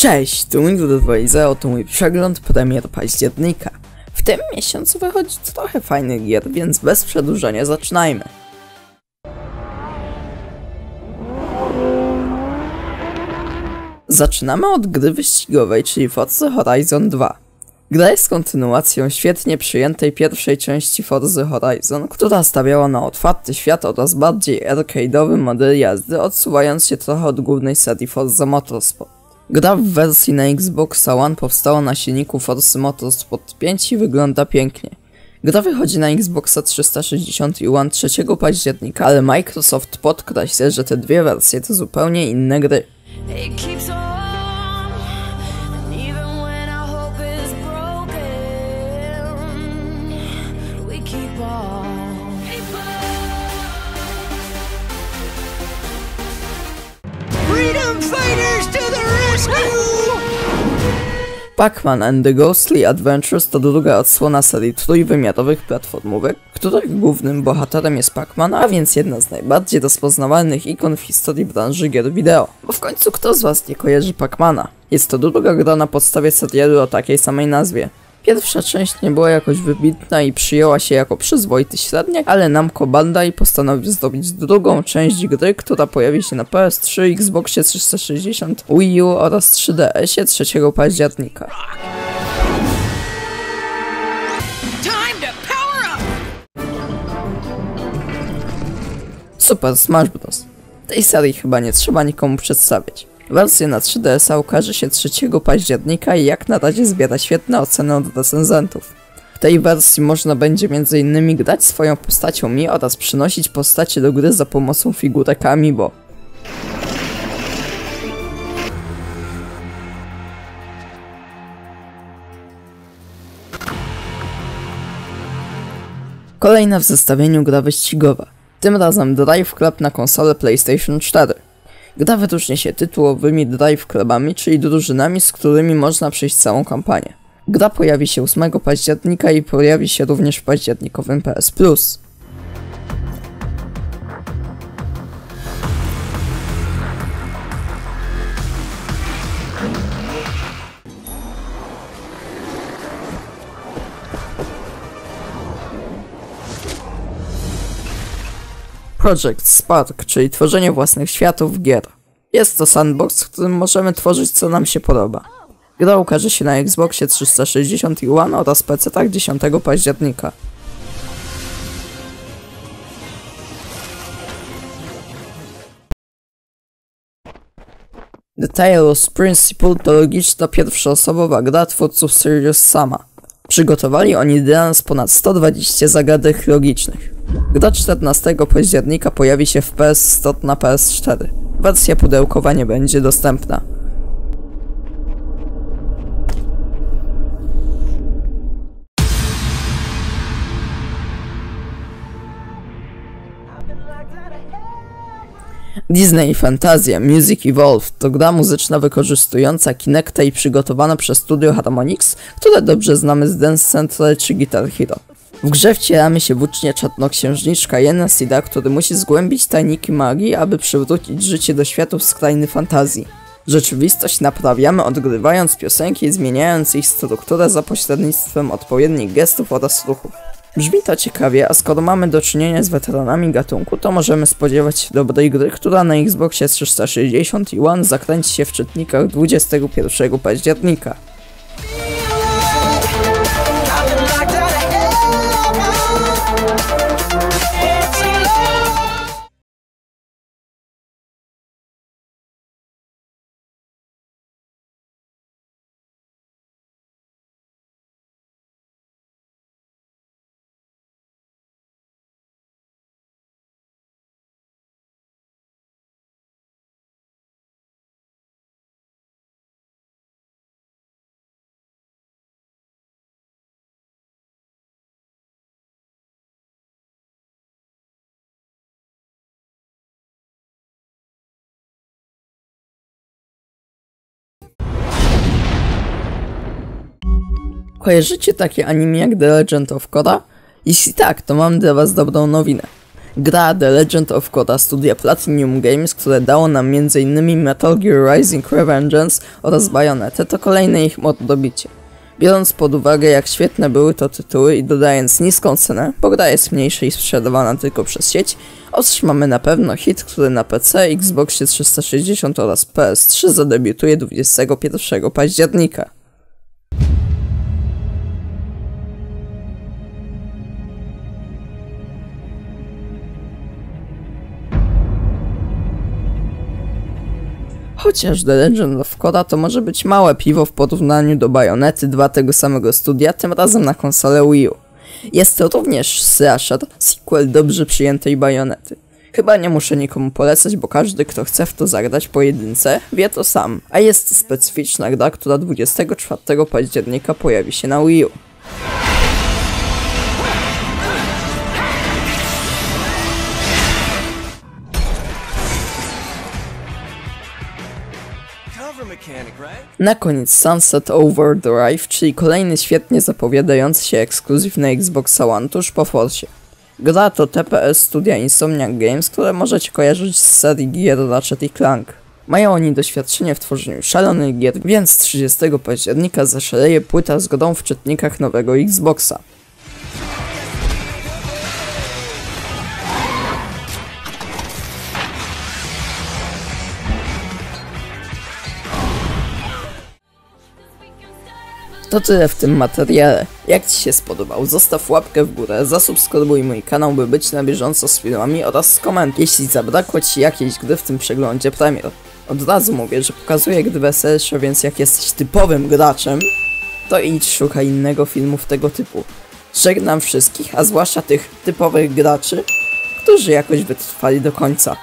Cześć, tu Mingdudwejze, oto mój przegląd premier października. W tym miesiącu wychodzi trochę fajnych gier, więc bez przedłużania zaczynajmy. Zaczynamy od gry wyścigowej, czyli Forza Horizon 2. Gra jest kontynuacją świetnie przyjętej pierwszej części Forza Horizon, która stawiała na otwarty świat oraz bardziej arcade'owy model jazdy, odsuwając się trochę od głównej serii Forza Motorsport. Gra w wersji na Xbox One powstała na silniku Forza Motorsport 5 i wygląda pięknie. Gra wychodzi na Xboxa 360 i One 3 października, ale Microsoft podkreśla, że te dwie wersje to zupełnie inne gry. Pac-Man and the Ghostly Adventures to druga odsłona serii trójwymiarowych platformówek, których głównym bohaterem jest Pac-Man, a więc jedna z najbardziej rozpoznawalnych ikon w historii branży gier wideo. Bo w końcu kto z was nie kojarzy Pac-Mana? Jest to druga gra na podstawie serialu o takiej samej nazwie. Pierwsza część nie była jakoś wybitna i przyjęła się jako przyzwoity średniak, ale Namco Bandai postanowił zrobić drugą część gry, która pojawi się na PS3, Xboxie 360, Wii U oraz 3DS-ie 3 października. Super Smash Bros. Tej serii chyba nie trzeba nikomu przedstawiać. Wersja na 3DS-a ukaże się 3 października i jak na razie zbiera świetne oceny od recenzentów. W tej wersji można będzie m.in. grać swoją postacią Mi oraz przynosić postacie do gry za pomocą figurek Amiibo. Kolejna w zestawieniu gra wyścigowa. Tym razem Drive Club na konsolę PlayStation 4. Gra wyróżnia się tytułowymi Drive Clubami, czyli drużynami, z którymi można przejść całą kampanię. Gra pojawi się 8 października i pojawi się również w październikowym PS Plus. Project Spark, czyli tworzenie własnych światów gier. Jest to sandbox, w którym możemy tworzyć co nam się podoba. Gra ukaże się na Xboxie 360 i One oraz PC-tach 10 października. The Talos Principle to logiczna pierwszoosobowa gra twórców Serious Sama. Przygotowali oni dylans ponad 120 zagadek logicznych. Gra 14 października pojawi się w PS Store na PS4. Wersja pudełkowa nie będzie dostępna. Disney Fantasia Music Evolved to gra muzyczna wykorzystująca Kinecta i przygotowana przez studio Harmonix, które dobrze znamy z Dance Central czy Guitar Hero. W grze wcielamy się w ucznie czarnoksiężniczka Jena Sida, który musi zgłębić tajniki magii, aby przywrócić życie do światów z krainy fantazji. Rzeczywistość naprawiamy odgrywając piosenki i zmieniając ich strukturę za pośrednictwem odpowiednich gestów oraz ruchów. Brzmi to ciekawie, a skoro mamy do czynienia z weteranami gatunku, to możemy spodziewać się dobrej gry, która na Xboxie 360 i One zakręci się w czytnikach 21 października. Kojarzycie takie anime jak The Legend of Korra? Jeśli tak, to mam dla was dobrą nowinę. Gra The Legend of Korra studia Platinum Games, które dało nam m.in. Metal Gear Rising Revengeance oraz Bayonetę, to kolejne ich dobicie. Biorąc pod uwagę jak świetne były to tytuły i dodając niską cenę, bo gra jest mniejsza i sprzedawana tylko przez sieć, otrzymamy na pewno hit, który na PC, Xboxie 360 oraz PS3 zadebiutuje 21 października. Chociaż The Legend of Korra to może być małe piwo w porównaniu do Bayonety 2 tego samego studia, tym razem na konsolę Wii U. Jest to również slasher, sequel dobrze przyjętej Bayonety. Chyba nie muszę nikomu polecać, bo każdy, kto chce w to zagrać pojedynce, wie to sam. A jest specyficzna gra, która 24 października pojawi się na Wii U. Na koniec Sunset Overdrive, czyli kolejny świetnie zapowiadający się ekskluzyw na Xbox One tuż po Forcie. Gra to TPS studia Insomniac Games, które możecie kojarzyć z serii gier Ratchet Clank. Mają oni doświadczenie w tworzeniu szalonych gier, więc 30 października zaszaleje płyta z grą w czytnikach nowego Xboxa. To tyle w tym materiale. Jak Ci się spodobał, zostaw łapkę w górę, zasubskrybuj mój kanał, by być na bieżąco z filmami oraz skomentuj, jeśli zabrakło Ci jakiejś gry w tym przeglądzie premier. Od razu mówię, że pokazuję gry weselsze, więc jak jesteś typowym graczem, to idź szukaj innego filmów tego typu. Żegnam wszystkich, a zwłaszcza tych typowych graczy, którzy jakoś wytrwali do końca.